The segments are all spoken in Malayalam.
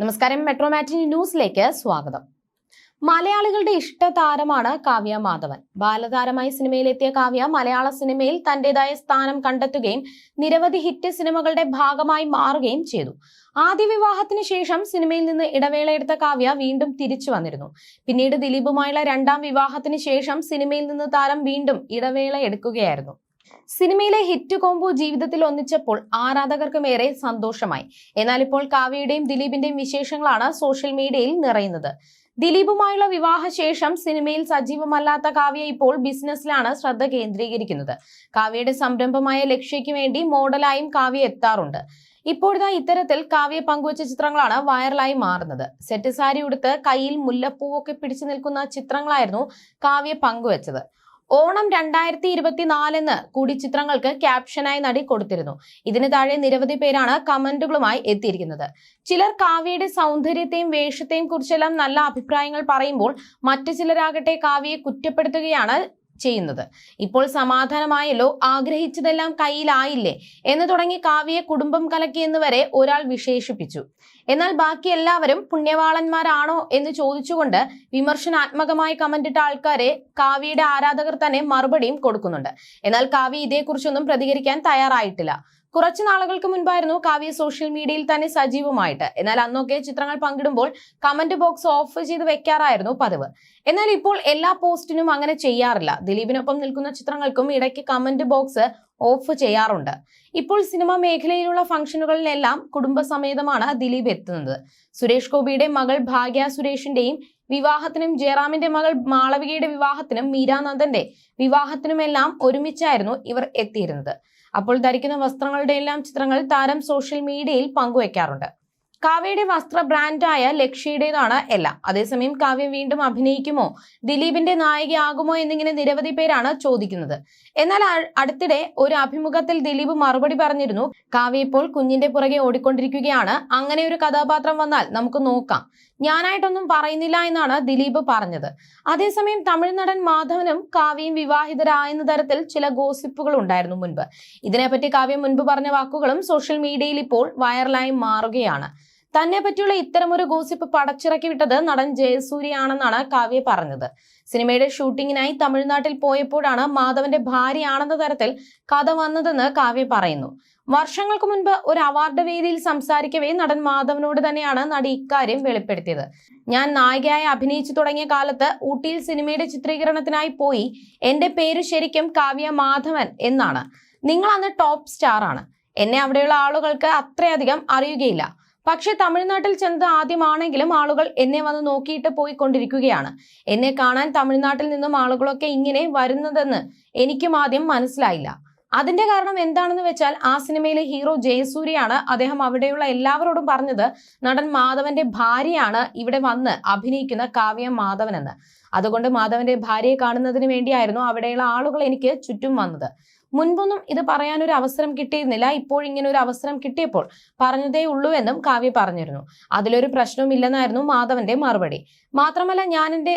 നമസ്കാരം. മെട്രോ മാറ്റിനി ന്യൂസിലേക്ക് സ്വാഗതം. മലയാളികളുടെ ഇഷ്ട താരമാണ് കാവ്യ മാധവൻ. ബാലതാരമായി സിനിമയിലെത്തിയ കാവ്യ മലയാള സിനിമയിൽ തന്റേതായ സ്ഥാനം കണ്ടെത്തുകയും നിരവധി ഹിറ്റ് സിനിമകളുടെ ഭാഗമായി മാറുകയും ചെയ്തു. ആദ്യ വിവാഹത്തിന് ശേഷം സിനിമയിൽ നിന്ന് ഇടവേളയെടുത്ത കാവ്യ വീണ്ടും തിരിച്ചു വന്നിരുന്നു. പിന്നീട് ദിലീപുമായുള്ള രണ്ടാം വിവാഹത്തിന് ശേഷം സിനിമയിൽ നിന്ന് താരം വീണ്ടും ഇടവേള എടുക്കുകയായിരുന്നു. സിനിമയിലെ ഹിറ്റ് കോംബോ ജീവിതത്തിൽ ഒന്നിച്ചപ്പോൾ ആരാധകർക്കും ഏറെ സന്തോഷമായി. എന്നാൽ ഇപ്പോൾ കാവ്യയുടെയും ദിലീപിന്റെയും വിശേഷങ്ങളാണ് സോഷ്യൽ മീഡിയയിൽ നിറയുന്നത്. ദിലീപുമായുള്ള വിവാഹശേഷം സിനിമയിൽ സജീവമല്ലാത്ത കാവ്യ ഇപ്പോൾ ബിസിനസ്സിലാണ് ശ്രദ്ധ കേന്ദ്രീകരിക്കുന്നത്. കാവ്യയുടെ സംരംഭമായ ലക്ഷ്യയ്ക്ക് വേണ്ടി മോഡലായും കാവ്യ എത്താറുണ്ട്. ഇപ്പോഴത്തെ ഇത്തരത്തിൽ കാവ്യ പങ്കുവച്ച ചിത്രങ്ങളാണ് വൈറലായി മാറുന്നത്. സെറ്റ് സാരി ഉടുത്ത് കയ്യിൽ മുല്ലപ്പൂവൊക്കെ പിടിച്ചു നിൽക്കുന്ന ചിത്രങ്ങളായിരുന്നു കാവ്യ പങ്കുവച്ചത്. ഓണം രണ്ടായിരത്തി ഇരുപത്തിനാലെന്ന് കൂടി ചിത്രങ്ങൾക്ക് ക്യാപ്ഷനായി നടി കൊടുത്തിരുന്നു. ഇതിന് താഴെ നിരവധി പേരാണ് കമന്റുകളുമായി എത്തിയിരിക്കുന്നത്. ചിലർ കാവ്യയുടെ സൗന്ദര്യത്തെയും വേഷത്തെയും കുറിച്ചെല്ലാം നല്ല അഭിപ്രായങ്ങൾ പറയുമ്പോൾ മറ്റു ചിലരാകട്ടെ കാവ്യയെ കുറ്റപ്പെടുത്തുകയാണ് ചെയ്യുന്നത്. ഇപ്പോൾ സമാധാനമായല്ലോ ആഗ്രഹിച്ചതെല്ലാം കയ്യിലായില്ലേ? എന്ന് തുടങ്ങി കാവ്യയെ കുടുംബം കലക്കിയെന്ന് വരെ ഒരാൾ വിശേഷിപ്പിച്ചു. എന്നാൽ ബാക്കി എല്ലാവരും പുണ്യവാളന്മാരാണോ എന്ന് ചോദിച്ചുകൊണ്ട് വിമർശനാത്മകമായി കമന്റിട്ട ആൾക്കാരെ കാവ്യയുടെ ആരാധകർ തന്നെ മറുപടിയും കൊടുക്കുന്നുണ്ട്. എന്നാൽ കാവ്യ ഇതേക്കുറിച്ചൊന്നും പ്രതികരിക്കാൻ തയ്യാറായിട്ടില്ല. കുറച്ചു നാളുകൾക്ക് മുൻപായിരുന്നു കാവ്യ സോഷ്യൽ മീഡിയയിൽ തന്നെ സജീവമായിട്ട്. എന്നാൽ അന്നൊക്കെ ചിത്രങ്ങൾ പങ്കിടുമ്പോൾ കമന്റ് ബോക്സ് ഓഫ് ചെയ്ത് വെക്കാറായിരുന്നു പതിവ്. എന്നാൽ ഇപ്പോൾ എല്ലാ പോസ്റ്റിനും അങ്ങനെ ചെയ്യാറില്ല. ദിലീപിനൊപ്പം നിൽക്കുന്ന ചിത്രങ്ങൾക്കും ഇടയ്ക്ക് കമന്റ് ബോക്സ് ഓഫ് ചെയ്യാറുണ്ട്. ഇപ്പോൾ സിനിമ മേഖലയിലുള്ള ഫംഗ്ഷനുകളിലെല്ലാം കുടുംബസമേതമാണ് ദിലീപ് എത്തുന്നത്. സുരേഷ് ഗോപിയുടെ മകൾ ഭാഗ്യ സുരേഷിന്റെയും വിവാഹത്തിനും ജയറാമിന്റെ മകൾ മാളവികയുടെ വിവാഹത്തിനും മീരാനന്ദന്റെ വിവാഹത്തിനുമെല്ലാം ഒരുമിച്ചായിരുന്നു ഇവർ എത്തിയിരുന്നത്. അപ്പോൾ ധരിക്കുന്ന വസ്ത്രങ്ങളുടെ എല്ലാം ചിത്രങ്ങൾ താരം സോഷ്യൽ മീഡിയയിൽ പങ്കുവെക്കാറുണ്ട്. കാവ്യയുടെ വസ്ത്ര ബ്രാൻഡായ ലക്ഷ്യയുടേതാണ് എല്ലാം. അതേസമയം കാവ്യ വീണ്ടും അഭിനയിക്കുമോ? ദിലീപിന്റെ നായികയാകുമോ എന്നിങ്ങനെ നിരവധി പേരാണ് ചോദിക്കുന്നത്. എന്നാൽ അടുത്തിടെ ഒരു അഭിമുഖത്തിൽ ദിലീപ് മറുപടി പറഞ്ഞിരുന്നു കാവ്യ ഇപ്പോൾ കുഞ്ഞിന്റെ പുറകെ ഓടിക്കൊണ്ടിരിക്കുകയാണ്. അങ്ങനെ ഒരു കഥാപാത്രം വന്നാൽ നമുക്ക് നോക്കാം. ഞാനായിട്ടൊന്നും പറയുന്നില്ല എന്നാണ് ദിലീപ് പറഞ്ഞത്. അതേസമയം തമിഴ് നടൻ മാധവനും കാവ്യയും വിവാഹിതരായെന്ന തരത്തിൽ ചില ഗോസിപ്പുകൾ ഉണ്ടായിരുന്നു മുൻപ്. ഇതിനെപ്പറ്റി കാവ്യം മുൻപ് പറഞ്ഞ വാക്കുകളും സോഷ്യൽ മീഡിയയിൽ ഇപ്പോൾ വൈറലായി മാറുകയാണ്. തന്നെ പറ്റിയുള്ള ഇത്തരമൊരു ഗോസിപ്പ് പടച്ചിറക്കി വിട്ടത് നടൻ ജയസൂര്യയാണെന്നാണ് കാവ്യ പറഞ്ഞത്. സിനിമയുടെ ഷൂട്ടിങ്ങിനായി തമിഴ്നാട്ടിൽ പോയപ്പോഴാണ് മാധവന്റെ ഭാര്യയാണെന്ന തരത്തിൽ കഥ വന്നതെന്ന് കാവ്യ പറയുന്നു. വർഷങ്ങൾക്ക് മുൻപ് ഒരു അവാർഡ് വേദിയിൽ സംസാരിക്കവേ നടൻ മാധവനോട് തന്നെയാണ് നടി ഇക്കാര്യം വെളിപ്പെടുത്തിയത്. ഞാൻ നായികയായി അഭിനയിച്ചു തുടങ്ങിയ കാലത്ത് ഊട്ടിയിൽ സിനിമയുടെ ചിത്രീകരണത്തിനായി പോയി എന്റെ പേര് ശരിക്കും കാവ്യ മാധവൻ എന്നാണ്. നിങ്ങൾ അന്ന് ടോപ്പ് സ്റ്റാർ ആണ് എന്നെ അവിടെയുള്ള ആളുകൾക്ക് അത്രയധികം അറിയുകയില്ല. പക്ഷേ തമിഴ്നാട്ടിൽ ചെന്നത് ആദ്യമാണെങ്കിലും ആളുകൾ എന്നെ വന്ന് നോക്കിയിട്ട് പോയിക്കൊണ്ടിരിക്കുകയാണ്. എന്നെ കാണാൻ തമിഴ്നാട്ടിൽ നിന്നും ആളുകളൊക്കെ ഇങ്ങനെ വരുന്നതെന്ന് എനിക്കും ആദ്യം മനസ്സിലായില്ല. അതിന്റെ കാരണം എന്താണെന്ന് വെച്ചാൽ ആ സിനിമയിലെ ഹീറോ ജയസൂര്യയാണ് അദ്ദേഹം അവിടെയുള്ള എല്ലാവരോടും പറഞ്ഞത് നടൻ മാധവന്റെ ഭാര്യയാണ് ഇവിടെ വന്ന് അഭിനയിക്കുന്ന കാവ്യ മാധവൻ എന്ന് അതുകൊണ്ട് മാധവന്റെ ഭാര്യയെ കാണുന്നതിന് വേണ്ടിയായിരുന്നു അവിടെയുള്ള ആളുകൾ എനിക്ക് ചുറ്റും വന്നത്. മുൻപൊന്നും ഇത് പറയാനൊരു അവസരം കിട്ടിയിരുന്നില്ല. ഇപ്പോൾ ഇങ്ങനെ ഒരു അവസരം കിട്ടിയപ്പോൾ പറഞ്ഞതേ ഉള്ളൂ എന്നും കാവ്യ പറഞ്ഞിരുന്നു. അതിലൊരു പ്രശ്നവും ഇല്ലെന്നായിരുന്നു മാധവന്റെ മറുപടി. മാത്രമല്ല ഞാൻ എന്റെ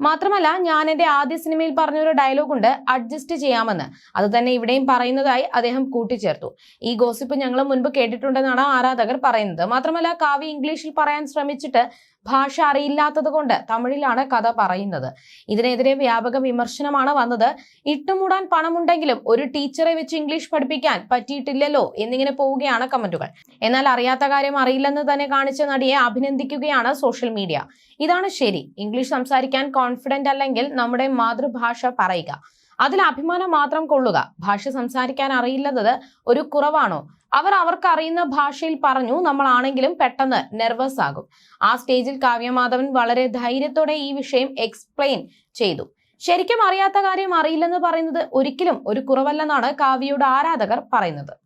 മാത്രമല്ല ഞാൻ എന്റെ ആദ്യ സിനിമയിൽ പറഞ്ഞൊരു ഡയലോഗ് ഉണ്ട് അഡ്ജസ്റ്റ് ചെയ്യാമെന്ന് അത് തന്നെ ഇവിടെയും പറയുന്നതായി അദ്ദേഹം കൂട്ടിച്ചേർത്തു. ഈ ഗോസിപ്പ് ഞങ്ങൾ മുൻപ് കേട്ടിട്ടുണ്ടെന്നാണ് ആരാധകർ പറയുന്നത്. മാത്രമല്ല കാവ്യ ഇംഗ്ലീഷിൽ പറയാൻ ശ്രമിച്ചിട്ട് ഭാഷ അറിയില്ലാത്തത് കൊണ്ട് തമിഴിലാണ് കഥ പറയുന്നത്. ഇതിനെതിരെ വ്യാപക വിമർശനമാണ് വന്നത്. ഇട്ടുമൂടാൻ പണമുണ്ടെങ്കിലും ഒരു ടീച്ചറെ വെച്ച് ഇംഗ്ലീഷ് പഠിപ്പിക്കാൻ പറ്റിയിട്ടില്ലല്ലോ എന്നിങ്ങനെ പോവുകയാണ് കമന്റുകൾ. എന്നാൽ അറിയാത്ത കാര്യം അറിയില്ലെന്ന് തന്നെ കാണിച്ച നടിയെ അഭിനന്ദിക്കുകയാണ് സോഷ്യൽ മീഡിയ. ഇതാണ് ശരി. ഇംഗ്ലീഷ് സംസാരിക്കാൻ കോൺഫിഡന്റ് അല്ലെങ്കിൽ നമ്മുടെ മാതൃഭാഷ പറയുക. അതിൽ അഭിമാനം മാത്രം കൊള്ളുക. ഭാഷ സംസാരിക്കാൻ അറിയില്ലത് ഒരു കുറവാണോ? അവർ അവർക്ക് അറിയുന്ന ഭാഷയിൽ പറഞ്ഞു നമ്മളാണെങ്കിലും പെട്ടെന്ന് നെർവസ് ആകും. ആ സ്റ്റേജിൽ കാവ്യമാധവൻ വളരെ ധൈര്യത്തോടെ ഈ വിഷയം എക്സ്പ്ലെയിൻ ചെയ്തു. ശരിക്കും അറിയാത്ത കാര്യം അറിയില്ലെന്ന് പറയുന്നത് ഒരിക്കലും ഒരു കുറവല്ലെന്നാണ് കാവ്യയുടെ ആരാധകർ പറയുന്നത്.